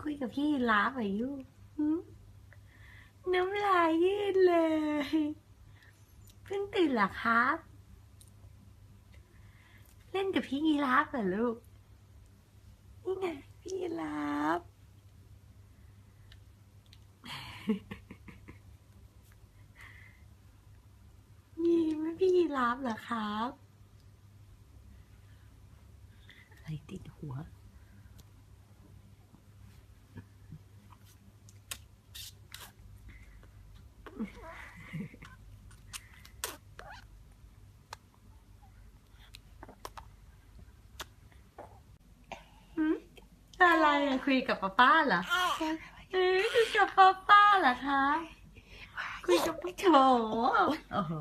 คุยกับพี่ลาบอายุหืมน้ำลายยืดเลย เพิ่งตื่นเหรอครับ เล่นกับพี่ยีราฟเหรอลูก นี่ไงพี่ยีราฟนี่ไม่พี่ยีราฟเหรอครับ อะไร ติดหัวหืมอะไรอะคุยกับป้าป้าเหรอเอ้ยคุยกับป้าป้าเหรอคะ คุยกับพี่โถโอ้โห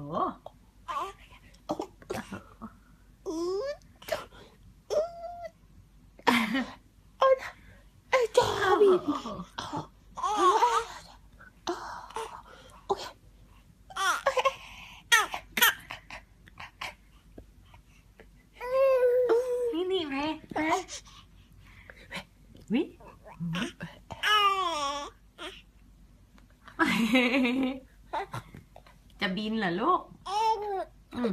จอบีบโอเคนี่นี่แม่วิจะบินเหรอลูก อืม